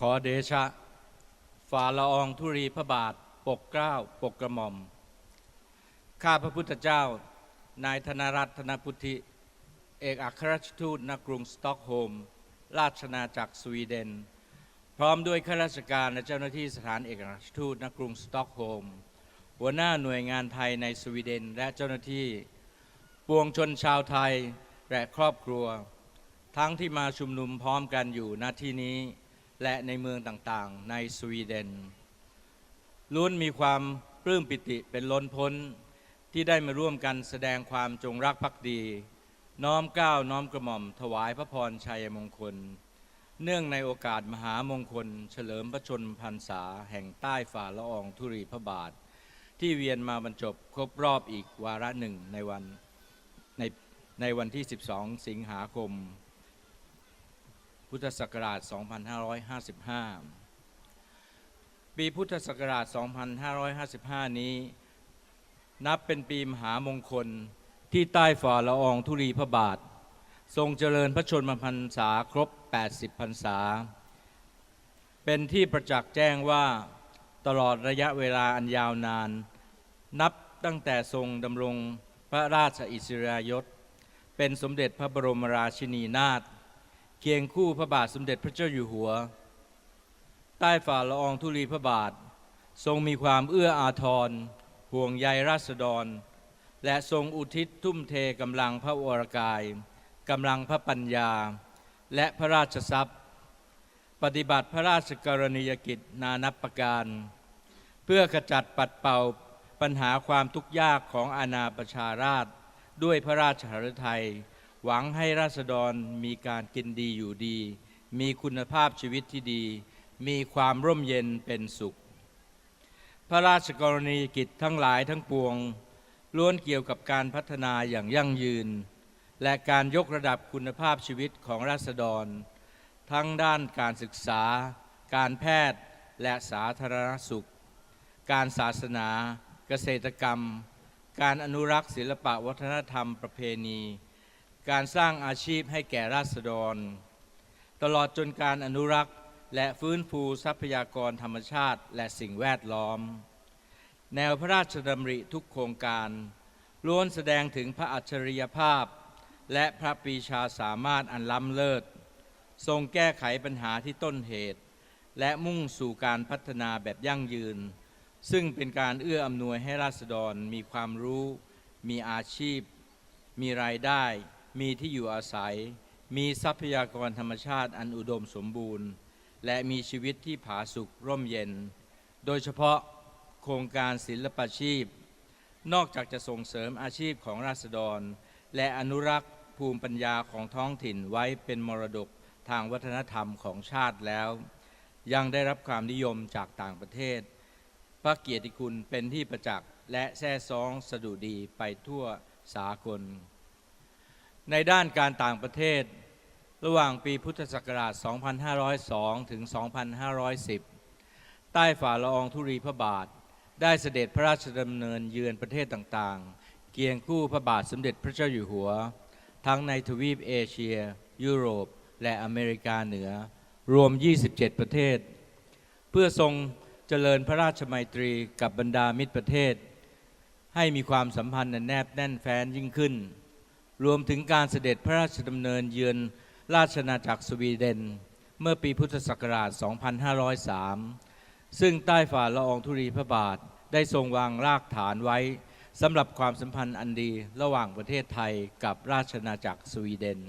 ขอเดชะ ฝ่าละอองธุรีพระบาท ปกเกล้า ปกกระหม่อม ข้าพระพุทธเจ้า นายธนรัตน์ธนพุทธิ เอกอัครราชทูตณกรุงสต็อกโฮล์ม ราชนาจักรสวีเดน พร้อมด้วยข้าราชการและเจ้าหน้าที่สถานเอกอัครราชทูตณกรุงสต็อกโฮล์ม หัวหน้าหน่วยงานไทยในสวีเดนและเจ้าหน้าที่ ปวงชนชาวไทยและครอบครัว ทั้งที่มาชุมนุมพร้อมกันอยู่ณที่นี้ และในเมืองต่างๆ ในสวีเดนล้วนมีความปลื้มปิติเป็นล้นพ้นที่ได้มาร่วมกันแสดงความจงรักภักดี น้อมก้าวน้อมกระหม่อม ถวายพระพรชัยมงคล เนื่องในโอกาสมหามงคล เฉลิมพระชนมพรรษาแห่งใต้ฝ่าละอองธุรีพระบาท ที่เวียนมาบรรจบครบรอบอีกวาระหนึ่งในวันในในวันที่ 12 สิงหาคม พุทธศักราช 2555 ปีพุทธศักราช 2555 นี้ นับเป็นปีมหามงคลที่ใต้ฝ่าละอองธุรีพระบาท ทรงเจริญพระชนมพรรษาครบ 80 พรรษา เป็นที่ประจักษ์แจ้งว่าตลอดระยะเวลาอันยาวนาน นับตั้งแต่ทรงดำรงพระราชอิสริยยศ เป็นสมเด็จพระบรมราชินีนาถ เคียงคู่พระบาทสมเด็จพระเจ้าอยู่หัว ใต้ฝ่าละอองธุลีพระบาท ทรงมีความเอื้ออาทร ห่วงใยราษฎร และทรงอุทิศทุ่มเทกำลังพระวรกายกำลังพระปัญญา และพระราชทรัพย์ ปฏิบัติพระราชกรณียกิจนานับประการ เพื่อขจัดปัดเป่าปัญหาความทุกข์ยากของอาณาประชาราษฎร์ด้วยพระราชหฤทัย หวังให้ราษฎรมีการกินดีอยู่ดี มีคุณภาพชีวิตที่ดี มีความร่มเย็นเป็นสุข พระราชกรณียกิจทั้งหลายทั้งปวง ล้วนเกี่ยวกับการพัฒนาอย่างยั่งยืน และการยกระดับคุณภาพชีวิตของราษฎร ทั้งด้านการศึกษา การแพทย์และสาธารณสุข การศาสนา เกษตรกรรม การอนุรักษ์ศิลปะวัฒนธรรมประเพณี การสร้างอาชีพให้แก่ราษฎร ตลอดจนการอนุรักษ์ และฟื้นฟูทรัพยากรธรรมชาติและสิ่งแวดล้อม แนวพระราชดำริทุกโครงการล้วนแสดงถึงพระอัจฉริยภาพ และพระปีชาสามารถอันล้ำเลิศ ทรงแก้ไขปัญหาที่ต้นเหตุ และมุ่งสู่การพัฒนาแบบยั่งยืน ซึ่งเป็นการเอื้ออำนวยให้ราษฎรมีความรู้ มีอาชีพ มีรายได้ มีที่อยู่อาศัย มีทรัพยากรธรรมชาติอันอุดมสมบูรณ์ และมีชีวิตที่ผาสุกร่มเย็น โดยเฉพาะโครงการศิลปาชีพ นอกจากจะส่งเสริมอาชีพของราษฎร และอนุรักษ์ภูมิปัญญาของท้องถิ่นไว้เป็นมรดกทางวัฒนธรรมของชาติแล้ว ยังได้รับความนิยมจากต่างประเทศ พระเกียรติคุณเป็นที่ประจักษ์และแท้ซองสดุดีไปทั่วสากล ในด้านการต่างประเทศ ระหว่างปีพุทธศักราช 2502 ถึง 2510 ใต้ฝ่าละอองธุรีพระบาท ได้เสด็จพระราชดำเนินเยือนประเทศต่างๆ เกียงคู่พระบาทสมเด็จพระเจ้าอยู่หัว ทั้งในทวีปเอเชีย ยุโรป และอเมริกาเหนือ รวม 27 ประเทศ เพื่อทรงเจริญพระราชมัยตรีกับบรรดามิตรประเทศ ให้มีความสัมพันธ์แนบแน่นแฟ้นยิ่งขึ้น รวมถึงการเสด็จพระราชดำเนินเยือนราชนาจักรสวีเดน เมื่อปีพุทธศักราช 2503 ซึ่งใต้ฝ่าละอองธุรีพระบาทได้ทรงวางรากฐานไว้สำหรับความสัมพันธ์อันดีระหว่างประเทศไทยกับราชนาจักรสวีเดน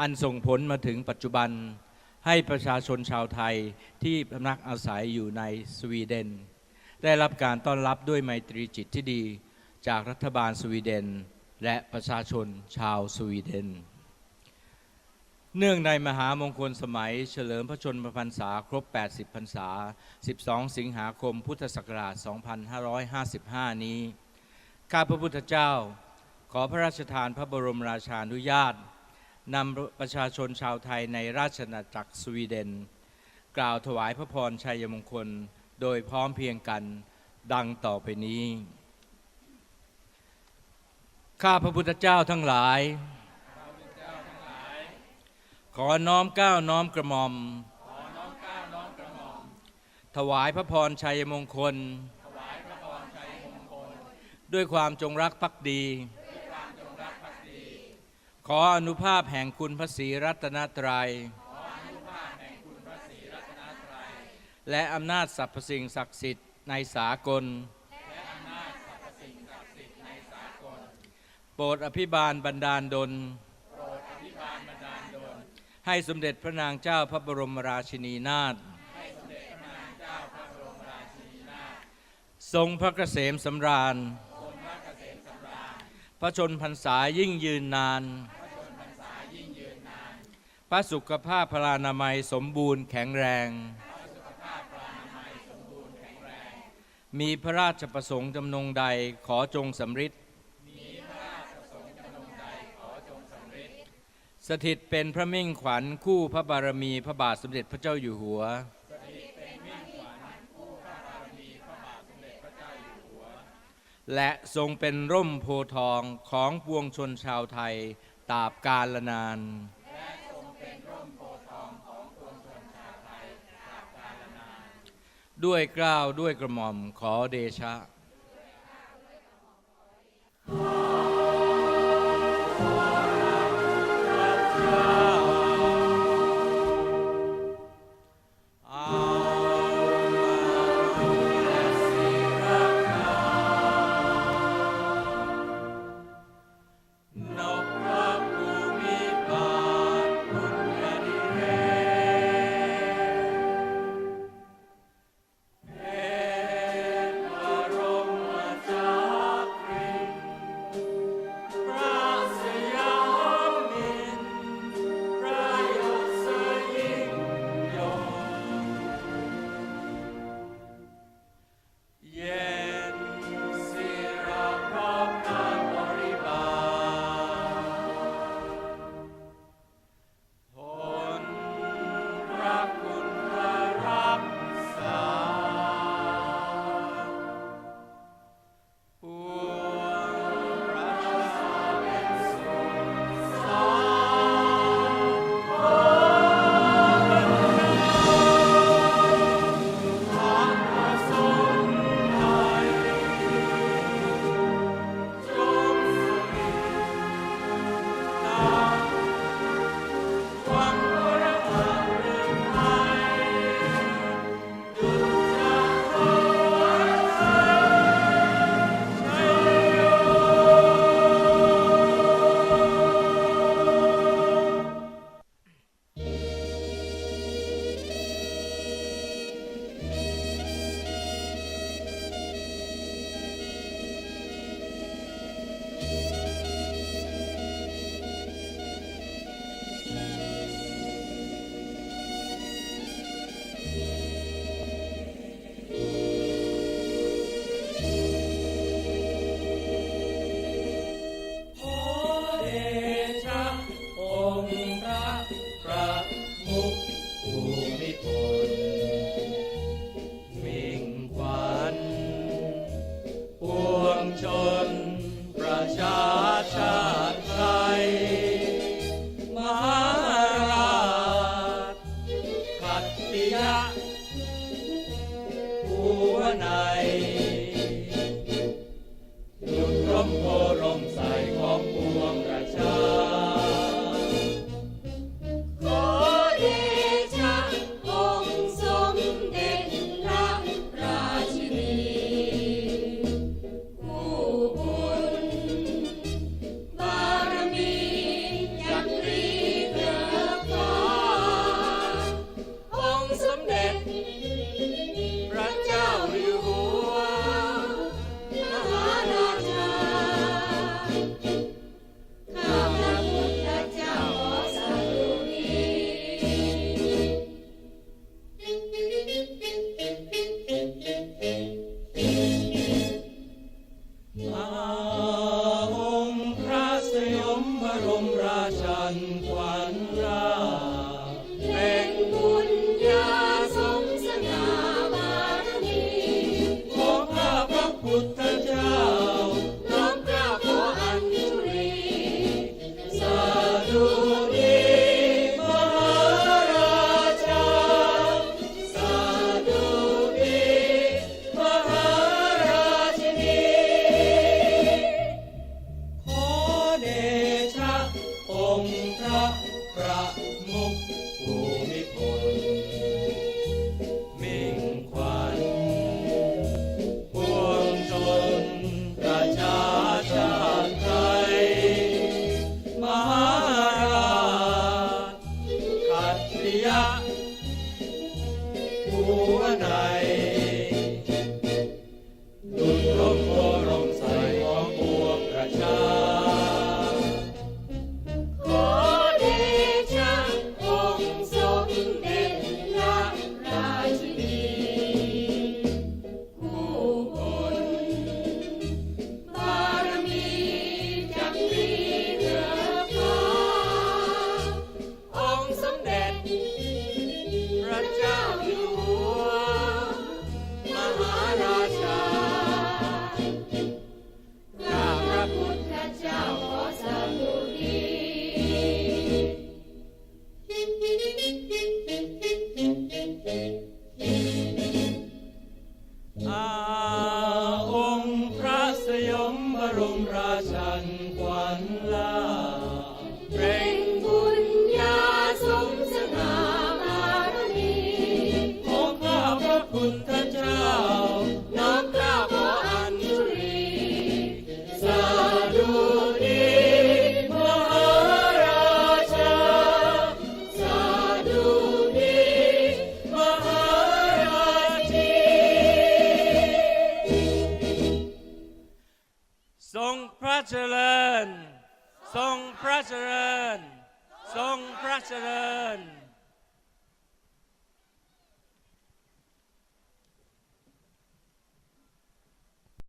อันส่งผลมาถึงปัจจุบันให้ประชาชนชาวไทยที่พำนักอาศัยอยู่ในสวีเดน ได้รับการต้อนรับด้วยไมตรีจิตที่ดี จากรัฐบาลสวีเดน และประชาชนชาวสวีเดน เนื่องในมหามงคลสมัยเฉลิมพระชนมพรรษาครบ 80 พรรษา 12 สิงหาคมพุทธศักราช 2555 นี้ ข้าพระพุทธเจ้า ขอพระราชทานพระบรมราชานุญาตนำประชาชนชาวไทยในราชอาจักรสวีเดน กล่าวถวายพระพรชัยมงคลโดยพร้อมเพียงกันดังต่อไปนี้ ข้าพระพุทธเจ้าทั้งหลาย ขอน้อมก้าวน้อมกระหม่อม ถวายพระพรชัยมงคล ด้วยความจงรักภักดี ขออนุภาพแห่งคุณพระศรีรัตนตรัย และอำนาจสรรพสิ่งศักดิ์สิทธิ์ในสากล โปรดอภิบาลบันดาลดล ให้สมเด็จพระนางเจ้าพระบรมราชินีนาถทรงพระเกษมสำราญ พระชนพรรษายิ่งยืนนาน พระสุขภาพพลานามัยสมบูรณ์แข็งแรง มีพระราชประสงค์จำนงใดขอจงสำริด สถิตเป็นพระมิ่งขวัญคู่พระบารมีพระบาทสมเด็จพระเจ้าอยู่หัว และทรงเป็นร่มโพทองของปวงชนชาวไทยตราบกาลนาน ด้วยเกล้าวด้วยกระหม่อมขอเดชะน พุทธเจ้าน้อมกราบขออัญชุรีสาธุดีมหาราชา สาธุดีมหาราชินี ขอเดชะองค์พระประมุขผู้ Oh.